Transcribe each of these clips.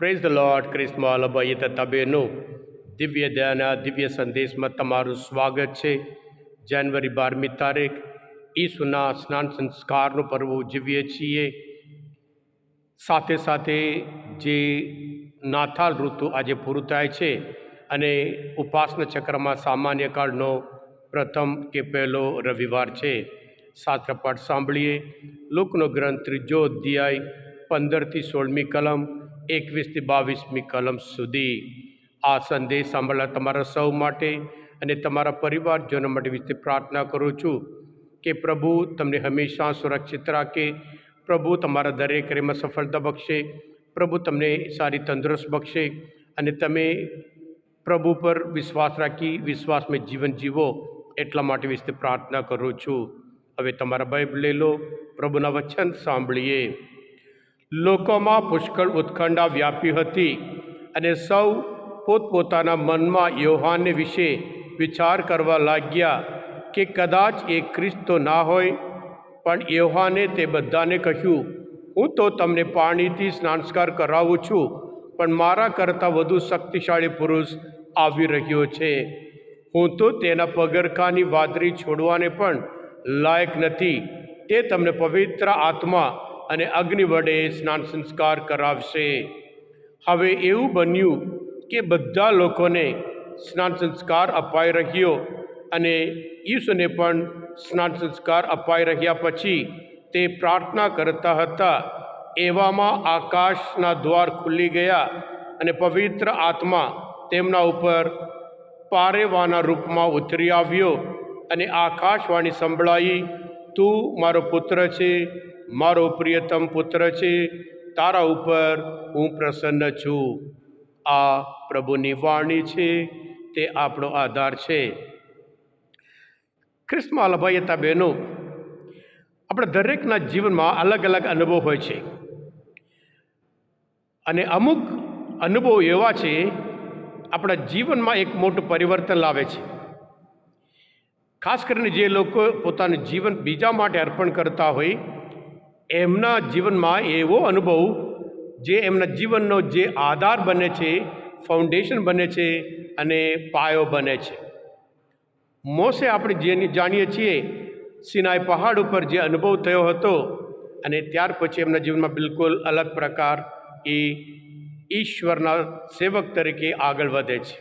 Praise the lord ક્રિસ્મોલ ભાઈ તથા દિવ્ય દયાના દિવ્ય સંદેશમાં તમારું સ્વાગત છે જાન્યુઆરી બારમી તારીખ ઈસુના સ્નાન સંસ્કારનો પર્વ ઉજવીએ છીએ સાથે સાથે જે નાથાલ ઋતુ આજે પૂરું થાય છે અને ઉપાસના ચક્રમાં સામાન્ય કાળનો પ્રથમ કે પહેલો રવિવાર છે શાસ્ત્રપાઠ સાંભળીએ લોકનો ગ્રંથ ત્રીજો અધ્યાય પંદરથી સોળમી કલમ એકવીસથી બાવીસમી કલમ સુધી આ સંદેશ સાંભળવા તમારા સૌ માટે અને તમારા પરિવારજનો માટે વિશે પ્રાર્થના કરું છું કે પ્રભુ તમને હંમેશા સુરક્ષિત રાખે, પ્રભુ તમારા દરેક કાર્યમાં સફળતા બક્ષે, પ્રભુ તમને સારી તંદુરસ્ત બક્ષે અને તમે પ્રભુ પર વિશ્વાસ રાખી વિશ્વાસમાં જીવન જીવો એટલા માટે વિશે પ્રાર્થના કરું છું. હવે તમારા બાઇબલ લઈ લો, પ્રભુના વચન સાંભળીએ. લોકોમાં પુષ્કળ ઉત્કંઠા વ્યાપી હતી અને સૌ પોતપોતાના મનમાં યૌહાન વિશે વિચાર કરવા લાગ્યા કે કદાચ એ ખ્રિસ્તો ના હોય. પણ યોહાને તે બધાને કહ્યું, હું તો તમને પાણીથી સ્નાનસ્કાર કરાવું છું, પણ મારા કરતાં વધુ શક્તિશાળી પુરુષ આવી રહ્યો છે. હું તો તેના પગરખાની વાદળી છોડવાને પણ લાયક નથી. તે તમને પવિત્ર આત્મા અને અગ્નિ વડે સ્નાન સંસ્કાર કરાવશે. હવે એવું બન્યું કે બધા લોકોને સ્નાન સંસ્કાર અપાઈ રહ્યો અને ઈસુને પણ સ્નાન સંસ્કાર અપાઈ રહ્યા પછી તે પ્રાર્થના કરતા હતા, એવામાં આકાશના દ્વાર ખુલી ગયા અને પવિત્ર આત્મા તેમના ઉપર પારેવાના રૂપમાં ઉતરી આવ્યો અને આકાશવાણી સંભળાઈ, તું મારો પુત્ર છે મારો પ્રિયતમ પુત્ર છે, તારા ઉપર હું પ્રસન્ન છું. આ પ્રભુની વાણી છે, તે આપણો આધાર છે. ખ્રિસ્તમાં અલભાયતા બહેનો, આપણે દરેકના જીવનમાં અલગ અલગ અનુભવ હોય છે. અને અમુક અનુભવ એવા છે, આપણા જીવનમાં એક મોટું પરિવર્તન લાવે છે. ખાસ કરીને જે લોકો પોતાનું જીવન બીજા માટે અર્પણ કરતા હોય એમના જીવનમાં એવો અનુભવ જે એમના જીવનનો જે આધાર બને છે ફાઉન્ડેશન બને છે અને પાયો બને છે. મોસે આપણે જેની જાણીએ છીએ, સિનાઈ પહાડ ઉપર જે અનુભવ થયો હતો અને ત્યાર પછી એમના જીવનમાં બિલકુલ અલગ પ્રકાર એ ઈશ્વરના સેવક તરીકે આગળ વધે છે.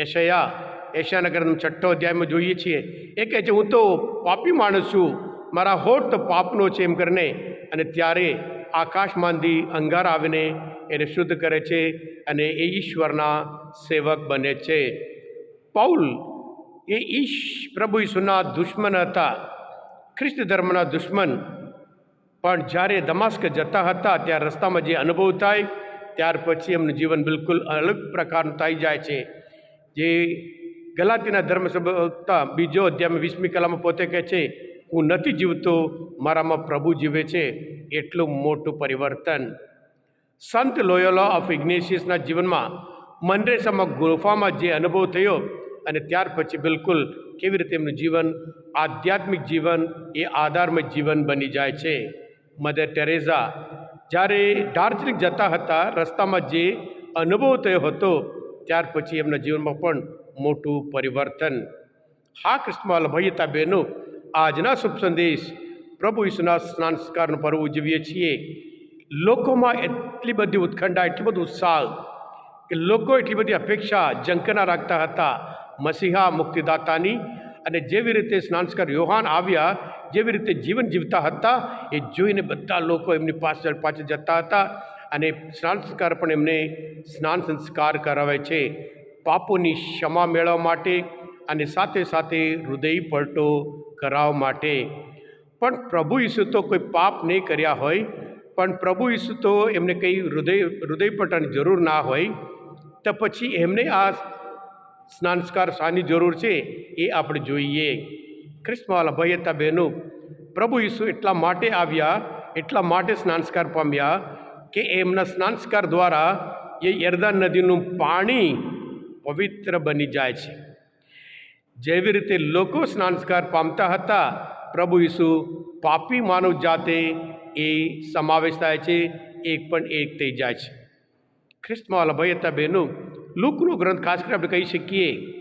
યશયા યશાનગર છઠ્ઠો અધ્યાયમાં જોઈએ છીએ. એ કહે છે, હું તો પાપી માણસ છું મારા હોઠ પાપનો છે એમ કરીને અને ત્યારે આકાશમાંથી અંગાર આવીને એને શુદ્ધ કરે છે અને એ ઈશ્વરના સેવક બને છે. પૌલ એ ઈશ પ્રભુ ઈસુના દુશ્મન હતા. ખ્રિસ્ત ધર્મના દુશ્મન. પણ જ્યારે દમાસ્ક જતા હતા ત્યાં રસ્તામાં જે અનુભવ થાય, ત્યાર પછી એમનું જીવન બિલકુલ અલગ પ્રકારનું થઈ જાય છે. જે ગલાતીના ધર્મ ધર્મસભા બીજો અધ્યાય વીસમી કલામાં પોતે કહે છે હું નથી જીવતો, મારામાં પ્રભુ જીવે છે, એટલું મોટું પરિવર્તન. સંત લોયોલા ઓફ ઇગ્નેશિયસના જીવનમાં મનરેસામાં ગુફામાં જે અનુભવ થયો અને ત્યાર પછી બિલકુલ કેવી રીતે એમનું જીવન, આધ્યાત્મિક જીવન એ આધારમય જીવન બની જાય છે. મધર ટેરેઝા જ્યારે દાર્જિલિંગ જતા હતા, રસ્તામાં જે અનુભવ થયો હતો, ત્યાર પછી એમના જીવનમાં પણ મોટું પરિવર્તન. હા કૃષ્ણમાલ ભયતા બહેનો આજના શુભ સંદેશ પ્રભુ ઈસુના સંસ્કારનો પર્વ ઉજવીએ છીએ. લોકોમાં એટલી બધી ઉત્કંઠા, એટલું બધું ઉત્સાહ કે લોકો એટલી બધી અપેક્ષા જંકના રાખતા હતા મસીહા મુક્તિદાતાની અને જેવી રીતે સ્નાનસ્કાર યોહાન આવ્યા, જેવી રીતે જીવન જીવતા હતા, એ જોઈને બધા લોકો એમની પાછળ પાછળ જતા હતા અને સ્નાન સંસ્કાર પણ એમને સ્નાન સંસ્કાર કરાવે છે. પાપોની ક્ષમા મેળવવા માટે અને સાથે સાથે હૃદય પલટો કરાવવા માટે. પણ પ્રભુ ઈસુ તો કોઈ પાપ નહીં કર્યા હોય, પણ પ્રભુ ઈસુ તો એમને કંઈ હૃદય, હૃદયપટાની જરૂર ના હોય, તો પછી એમને આ સ્નાનસ્કાર શાની જરૂર છે એ આપણે જોઈએ. ખ્રિસ્તમાલા ભયતા બહેનો, પ્રભુ ઈસુ એટલા માટે આવ્યા, એટલા માટે સ્નાનસ્કાર પામ્યા કે એમના સ્નાનસ્કાર દ્વારા એ યરદાન નદીનું પાણી પવિત્ર બની જાય છે. જેવી રીતે લોકો સ્નાનસ્કાર પામતા હતા, પ્રભુ ઈસુ પાપી માનવ જાતે એ સમાવેશ થાય છે, એક પણ એક થઈ જાય છે. ખ્રિસ્તમાં ભાઈ હતા બહેનો, લુકનો ગ્રંથ ખાસ કરીને આપણે કહી શકીએ.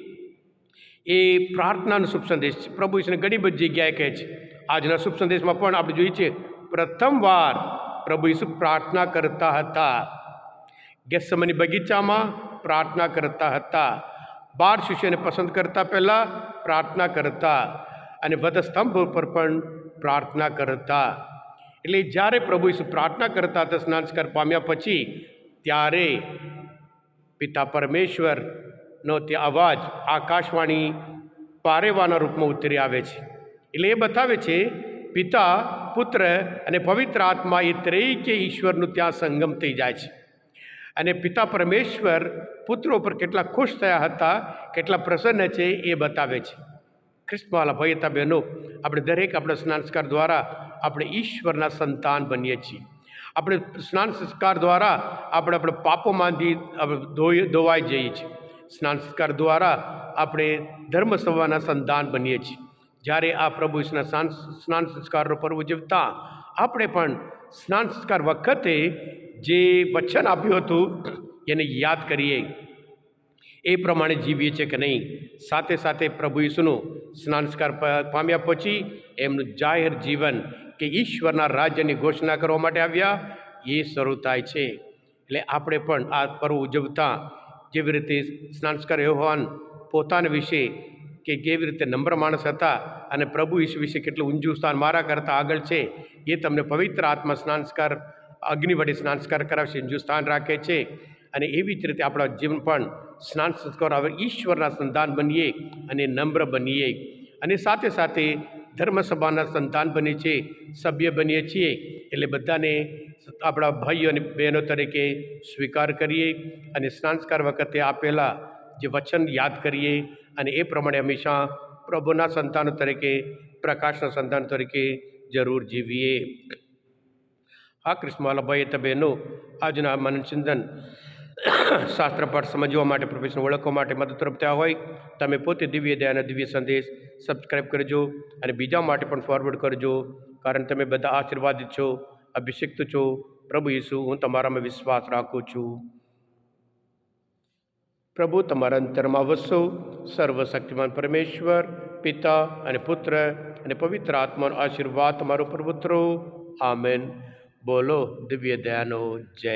એ પ્રાર્થનાનો શુભ સંદેશ છે. પ્રભુ ઈશ્વરને ઘણી બધી જગ્યાએ કહે છે. આજના શુભ સંદેશમાં પણ આપણે જોઈએ છીએ, પ્રથમવાર પ્રભુ ઈસુ પ્રાર્થના કરતા હતા. ગેસમની બગીચામાં પ્રાર્થના કરતા હતા. બાર શિષ્યને પસંદ કરતા પહેલાં પ્રાર્થના કરતા અને વધસ્તંભ ઉપર પણ પ્રાર્થના કરતા. એટલે જ્યારે પ્રભુ ઈસુ પ્રાર્થના કરતા હતા સ્નાનસ્કાર પામ્યા પછી, ત્યારે પિતા પરમેશ્વરનો તે અવાજ આકાશવાણી પારેવાના રૂપમાં ઉતરી આવે છે. એટલે એ બતાવે છે, પિતા, પુત્ર અને પવિત્ર આત્મા એ ત્રૈકે ઈશ્વરનું ત્યાં સંગમ થઈ જાય છે. અને પિતા પરમેશ્વર પુત્રો પર કેટલા ખુશ થયા હતા, કેટલા પ્રસન્ન છે એ બતાવે છે. ખ્રિસ્તવાલા ભાઈ હતા બહેનો, આપણે દરેક આપણા સ્નાનસ્કાર દ્વારા આપણે ઈશ્વરના સંતાન બનીએ છીએ. આપણે સ્નાન સંસ્કાર દ્વારા આપણે આપણે પાપોમાંથી આપણે ધોવાઈ જઈએ છીએ. સ્નાન સંસ્કાર દ્વારા આપણે ધર્મ સભાના સંતાન બનીએ છીએ. જ્યારે આ પ્રભુ ઈશ્વરના સ્નાન સ્નાન સંસ્કારનો પર્વ ઉજવતા, આપણે પણ સ્નાન સંસ્કાર વખતે જે વચન આપ્યું હતું, એને યાદ કરીએ. એ પ્રમાણે જીવીએ છીએ કે નહીં? સાથે સાથે પ્રભુ ઈસુનું સ્નાનસ્કાર પામ્યા પછી એમનું જાહેર જીવન કે ઈશ્વરના રાજ્યની ઘોષણા કરવા માટે આવ્યા, એ શરૂ થાય છે. એટલે આપણે પણ આ પર્વ ઉજવતા જેવી રીતે સ્નાનસ્કાર યોહાન પોતાના વિશે કે કેવી રીતે નમ્ર માણસ હતા અને પ્રભુ ઈસુ વિશે કેટલું ઊંચું સ્થાન મારા કરતાં આગળ છે, એ તમને પવિત્ર આત્મા સ્નાનસ્કાર અગ્નિ વડે સ્નાનસ્કાર કરાવશે જો સ્થાન રાખે છે અને એવી જ રીતે આપણા જીવન પણ સ્નાન સંસ્કાર આવે, ઈશ્વરના સંતાન બનીએ અને નમ્ર બનીએ. અને સાથે સાથે ધર્મસભાના સંતાન બનીએ છીએ સભ્ય બનીએ છીએ, એટલે બધાને આપણા ભાઈઓ અને બહેનો તરીકે સ્વીકાર કરીએ અને સ્નાનસ્કાર વખતે આપેલા જે વચન યાદ કરીએ અને એ પ્રમાણે હંમેશા પ્રભુના સંતાનો તરીકે, પ્રકાશના સંતાન તરીકે જરૂર જીવીએ. હા કૃષ્ણવાલા ભાઈ તબેનો આજના મનચિંતન શાસ્ત્ર પાઠ સમજવા માટે પ્રોફેશન ઓળખવા માટે મદદરૂપ થયા હોય તમે પોતે દિવ્ય દયાના દિવ્ય સંદેશ સબસ્ક્રાઈબ કરજો અને બીજા માટે પણ ફોરવર્ડ કરજો, કારણ તમે બધા આશીર્વાદિત છો, અભિષિક્ત છો, પ્રભુ ઈસુ, હું તમારામાં વિશ્વાસ રાખું છું. પ્રભુ, તમારા અંતરમાં વસો, સર્વશક્તિમાન પરમેશ્વર, પિતા અને પુત્ર અને પવિત્ર આત્માનો આશીર્વાદ તમારો પ્રભુત્રો આમેન. બોલો દિવ્ય દયાનો જય